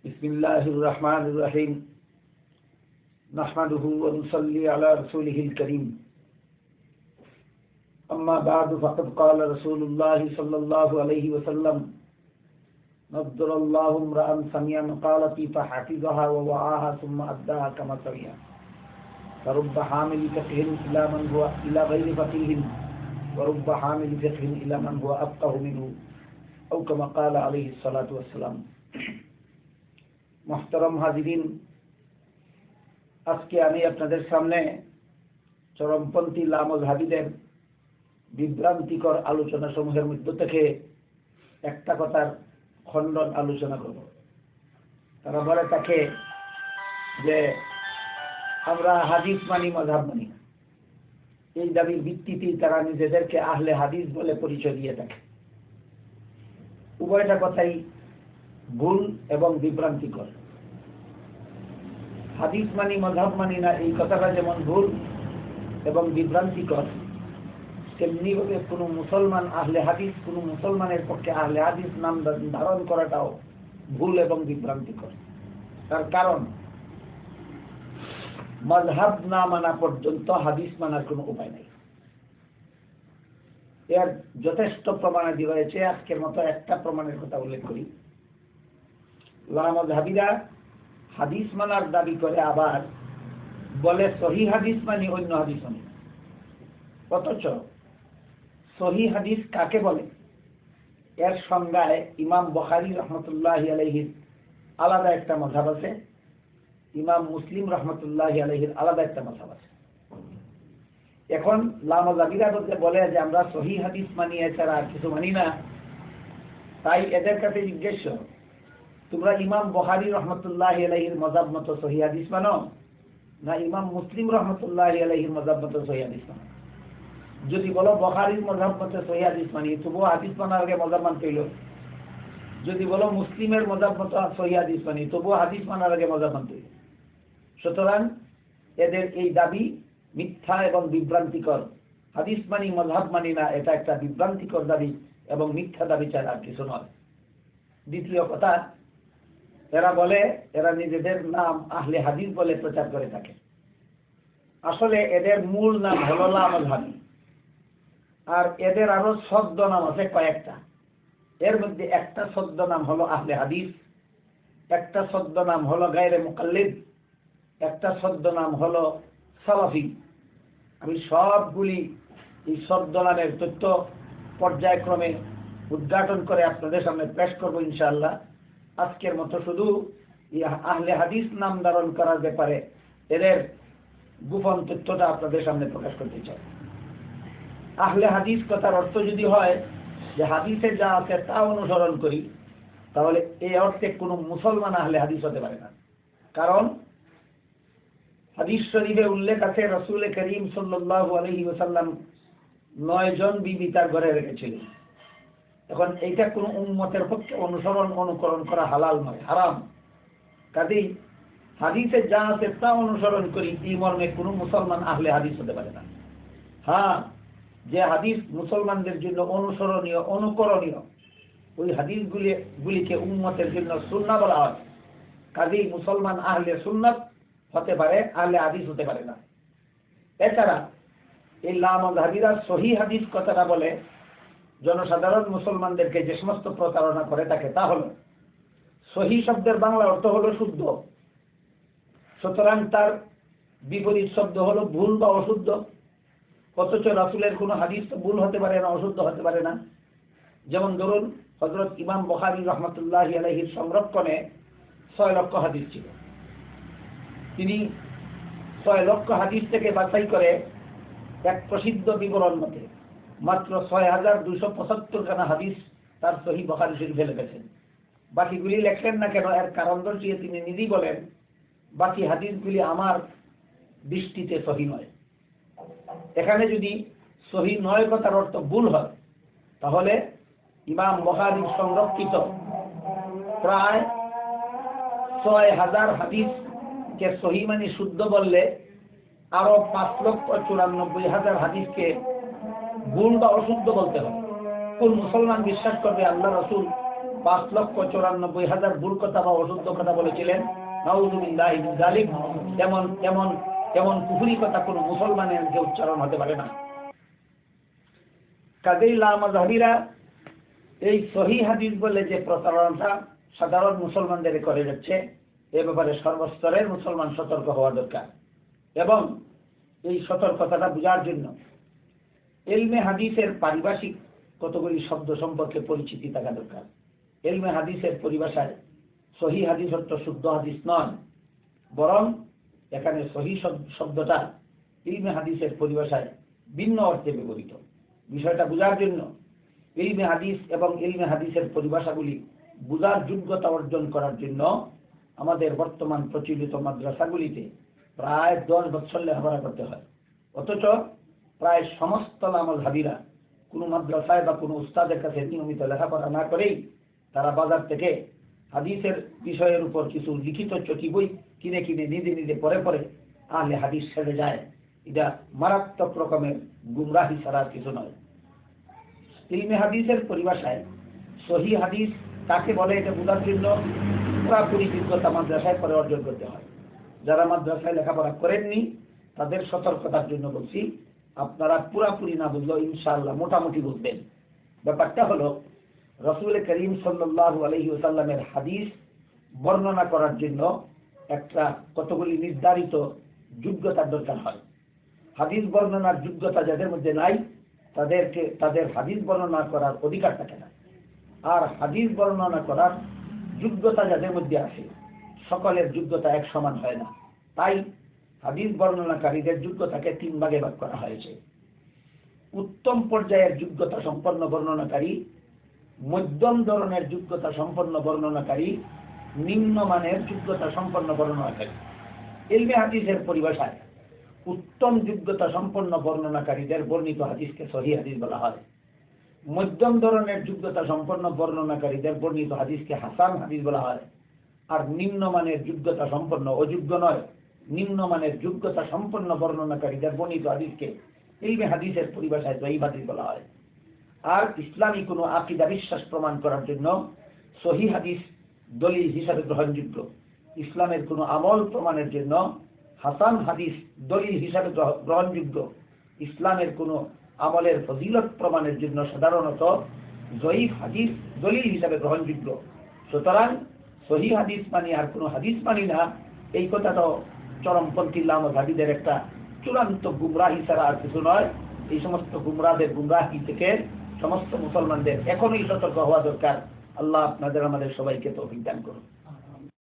بسم الله الرحمن الرحيم. نحمده ونصلي على رسوله الكريم. أما بعد فقد قال رسول الله صلى الله عليه وسلم نضر الله امرأ سميعا قالتي فحفظها ووعاها ثم أداها كما سمع فرب حامل فقه إلى من هو إلى غير فقيه ورب حامل فقه إلى من هو أفقه منه أو كما قال عليه الصلاة والسلام. মহতরম হাজিরিন, আজকে আমি আপনাদের সামনে চরমপন্থী লামজ হাবিদের বিভ্রান্তিকর আলোচনা সমূহের মধ্য থেকে একটা কথার খণ্ডন আলোচনা করব। তারা বলে তাকে যে, আমরা হাদিস মানি মজাব মানি না। এই দাবির ভিত্তিতেই তারা নিজেদেরকে আহলে হাদিস বলে পরিচয় দিয়ে থাকে। উভয়টা কথাই ভুল এবং বিভ্রান্তিকর। হাদিস মানি মজাব মানি না, এই কথাটা যেমন ভুল এবং বিভ্রান্তিকর, তেমনি ভাবে কোনো মুসলমান আহলে হাদিস, কোনো মুসলমানের পক্ষে আহলে হাদিস নাম ধারণ করাটাও ভুল এবং বিভ্রান্তিকর। তার কারণ মজহাব না মানা পর্যন্ত হাদিস মানার কোনো উপায় নেই। এর যথেষ্ট প্রমাণাদি রয়েছে, আজকের মতো একটা প্রমাণের কথা উল্লেখ করি। লামজহাবিরা হাদিস মানার দাবি করে আবার বলে, সহি হাদিস মানি অন্য হাদিস মানি অথচ সহি হাদিস কাকে বলে? এর সংজ্ঞায় ইমাম বখারি রহমতুল্লাহ আলহির আলাদা একটা মজাব আছে। ইমাম মুসলিম রহমতুল্লাহ আলহির আলাদা একটা মজাব আছে। এখন লামজাবিরা বলতে বলে যে, আমরা সহি হাদিস মানি এছাড়া আর কিছু মানি না। তাই এদের কাছে জিজ্ঞেস তোমরা ইমাম বহারি রহমতুল্লাহ আলহির মজাব মতো সহি হাদিস মানো? না ইমাম মুসলিম রহমতুল্লাহ আলহির মজাব মতো সহি হাদিস মানো? যদি বলো বহারির মজাব মতো সহি হাদিস মানি, তবুও হাদিস মানার আগে মজাব মানতে হইল। যদি বলো মুসলিমের মজাব মতো সহি হাদিস মানি, তবুও হাদিস মানার আগে মজাব মানতে হইল। সুতরাং এদের এই দাবি মিথ্যা এবং বিভ্রান্তিকর। হাদিস মানি, মজাব মানি না, এটা একটা বিভ্রান্তিকর দাবি এবং মিথ্যা দাবি ছাড়া আর কিছু নয়। দ্বিতীয় কথা এরা বলে, এরা নিজেদের নাম আহলে হাদিস বলে প্রচার করে থাকে। আসলে এদের মূল নাম হলো লামজহাবি আর এদের আরও শব্দ নাম আছে কয়েকটা। এর মধ্যে একটা শব্দ নাম হলো আহলে হাদিস, একটা শব্দ নাম হলো গায়রে মুকাল্লিদ, একটা শব্দ নাম হলো সালাফি। আমি সবগুলি এই শব্দ নামের তথ্য পর্যায়ক্রমে উদ্ঘাটন করে আপনাদের সামনে পেশ করব ইনশাআল্লাহ। আজকের মতো শুধু আহলে হাদিস নাম ধারণ করার ব্যাপারে এদের গোপন তথ্যটা আপনাদের সামনে প্রকাশ করতে চাই। আহলে হাদিস কথার অর্থ যদি হয় যে হাদিসে যা আছে তা অনুসরণ করি, তাহলে এই অর্থে কোনো মুসলমান আহলে হাদিস হতে পারে না। কারণ হাদিস শরীফে উল্লেখ আছে, রসুল করিম সাল্লাহ আলহি ওসাল্লাম নয় জন বিবি তার ঘরে রেখেছিলেন। এখন এইটা কোন উন্মতের পক্ষে অনুসরণ, অনুকরণ করা হালাল নয়, হারাম। কাজেই হাদিসে যা আছে তা অনুসরণ করি, এই মর্মে কোনো মুসলমান আহলে হাদিস হতে পারে না। হ্যাঁ যে হাদিস মুসলমানদের জন্য অনুসরণীয়, অনুকরণীয়, ওই হাদিসগুলি, গুলিকে উন্মতের জন্য সুন্না বলা হয়। কাজেই মুসলমান আহলে সুন্নত হতে পারে, আহলে হাদিস হতে পারে না। এছাড়া এই লামজাবিরা সহি হাদিস কথাটা বলে জনসাধারণ মুসলমানদেরকে যে সমস্ত প্রতারণা করে থাকে, তা হল, সহি শব্দের বাংলা অর্থ হলো শুদ্ধ। সুতরাং তার বিপরীত শব্দ হলো ভুল বা অশুদ্ধ। অথচ রাসুলের কোনো হাদিস তো ভুল হতে পারে না, অশুদ্ধ হতে পারে না। যেমন ধরুন হজরত ইমাম বখারি রহমতুল্লাহ আলহির সংরক্ষণে ছয় লক্ষ হাদিস ছিল। তিনি ছয় লক্ষ হাদিস থেকে বাছাই করে এক প্রসিদ্ধ বিবরণ মতে মাত্র ছয় হাজার দুশো পঁচাত্তর খানা হাদিস তার সহি বখারি শরীফে লিখেছেন বাকিগুলি লেখলেন না কেন? এর কারণ দর্শিয়ে তিনি নিজেই বলেন, বাকি হাদিসগুলি আমার দৃষ্টিতে সহি নয়। এখানে যদি সহি নয় কথার অর্থ ভুল হয়, তাহলে ইমাম বখারি সংরক্ষিত প্রায় ছয় হাজার হাদিসকে সহি মানে শুদ্ধ বললে আরও পাঁচ লক্ষ চুরানব্বই হাজার হাদিসকে ভুল বা অশুদ্ধ বলতে হবে। কোন মুসলমান বিশ্বাস করবে আল্লাহ রসুল পাঁচ লক্ষ চৌরানব্বই হাজার ভুল কথা বা অশুদ্ধ কথা বলেছিলেন? নাউজুবিল্লাহি মিন জালিক তেমন তেমন তেমন কুহুরি কথা কোনো মুসলমানের যে উচ্চারণ হতে পারে না। কাজেই লামাজহাবিরা এই সহি হাদিস বলে যে প্রতারণাটা সাধারণ মুসলমানদের করে যাচ্ছে, এ ব্যাপারে সর্বস্তরের মুসলমান সতর্ক হওয়া দরকার। এবং এই সতর্কতাটা বোঝার জন্য এলমে হাদিসের পারিভাষিক কতগুলি শব্দ সম্পর্কে পরিচিতি থাকা দরকার? এলমে হাদিসের পরিভাষায় সহি হাদিস অর্থ শুদ্ধ হাদিস নয়। বরং এখানে সহি শব- শব্দটা ইলমে হাদিসের পরিভাষায় ভিন্ন অর্থে ব্যবহৃত। বিষয়টা বোঝার জন্য ইলমে হাদিস এবং ইলমে হাদিসের পরিভাষাগুলি বোঝার যোগ্যতা অর্জন করার জন্য আমাদের বর্তমান প্রচলিত মাদ্রাসাগুলিতে প্রায় দশ বছর লেখাপড়া করতে হয়। অথচ প্রায় সমস্ত আমল হাবিরা কোনো মাদ্রাসায় বা কোনো উস্তাদের কাছে নিয়মিত লেখাপড়া না করেই তারা বাজার থেকে হাদিসের বিষয়ের উপর কিছু লিখিত চটি বই কিনে কিনে নিজে নিজে পরে পরে আহলে হাদিস ছেড়ে যায়। এটা মারাত্মক রকমের গুমরাহি ছাড়া কিছু নয়। ইলমে হাদিসের পরিভাষায় সহি হাদিস কাকে বলে এটা বোঝার জন্য পুরাপুরি যোগ্যতা মাদ্রাসায় পরে অর্জন করতে হয়। যারা মাদ্রাসায় লেখাপড়া করেননি, তাদের সতর্কতার জন্য বলছি আপনারা পুরাপুরি না বুঝলেও ইনশাআল্লাহ মোটামুটি বুঝবেন। ব্যাপারটা হলো, রসুল করিম সাল্লাহ আলহি ওসাল্লামের হাদিস বর্ণনা করার জন্য একটা কতগুলি নির্ধারিত যোগ্যতার দরকার হয়। হাদিস বর্ণনার যোগ্যতা যাদের মধ্যে নাই, তাদেরকে, তাদের হাদিস বর্ণনা করার অধিকার থাকে না আর হাদিস বর্ণনা করার যোগ্যতা যাদের মধ্যে আসে সকলের যোগ্যতা এক সমান হয় না। তাই হাদিস বর্ণনাকারীদের যোগ্যতাকে তিন ভাগে ভাগ করা হয়েছে। উত্তম পর্যায়ের যোগ্যতা সম্পন্ন বর্ণনাকারী, মধ্যম ধরনের যোগ্যতা সম্পন্ন বর্ণনাকারী, নিম্নমানের যোগ্যতা সম্পন্ন বর্ণনাকারী। ইলমে হাদিসের পরিভাষায় উত্তম যোগ্যতা সম্পন্ন বর্ণনাকারীদের বর্ণিত হাদিসকে সহি হাদিস বলা হয়। মধ্যম ধরনের যোগ্যতা সম্পন্ন বর্ণনাকারীদের বর্ণিত হাদিসকে হাসান হাদিস বলা হয়। আর নিম্নমানের যোগ্যতা সম্পন্ন অযোগ্য নয়। নিম্নমানের যোগ্যতা সম্পন্ন বর্ণনাকারীদের বর্ণিত হাদিসকে ইলমে হাদিসের পরিভাষায় হাদিস বলা হয়। আর ইসলামী কোনো আকিদা বিশ্বাস প্রমাণ করার জন্য সহি হাদিস দলিল হিসাবে গ্রহণযোগ্য। ইসলামের কোনো আমল প্রমাণের জন্য হাসান হাদিস দলিল হিসাবে গ্রহণযোগ্য। ইসলামের কোনো আমলের ফজিলত প্রমাণের জন্য সাধারণত জয়ীফ হাদিস দলিল হিসাবে গ্রহণযোগ্য। সুতরাং সহি হাদিস মানি আর কোনো হাদিস মানি না, এই কথাটাও চরমপন্থী লামাঘাটিদের একটা চূড়ান্ত গুমরাহি ছাড়া আর কিছু নয়। এই সমস্ত গুমরাদের গুমরাহি থেকে সমস্ত মুসলমানদের এখনই সতর্ক হওয়া দরকার। আল্লাহ আপনাদের আমাদের সবাইকে তো অভিজ্ঞান করুন।